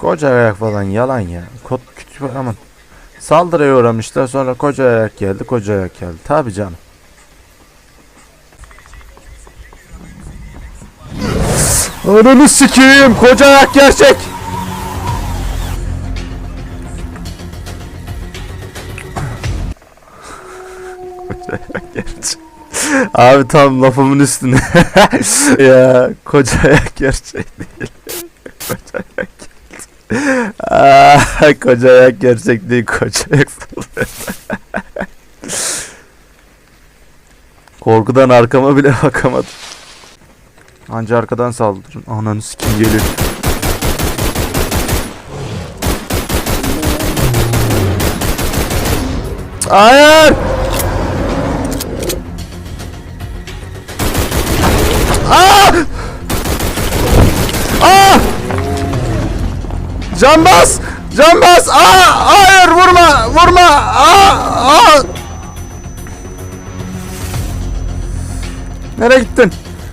Koca ayak falan yalan ya. Kod küçük aman. Saldırıya uğramışlar sonra koca ayak geldi koca ayak geldi. Tabi canım. Ananı sikeyim koca. Koca ayak gerçek. Abi tam lafımın üstüne. ya koca ayak gerçek değil. Aa, koca ayak gerçek değil koca ayak. Korkudan arkama bile bakamadım. Anca arkadan saldırın. Ananı sikim geliyor. Hayır! Can bas! Can bas! Aa! Hayır vurma! Vurma! Aa! Aa! Nereye gittin?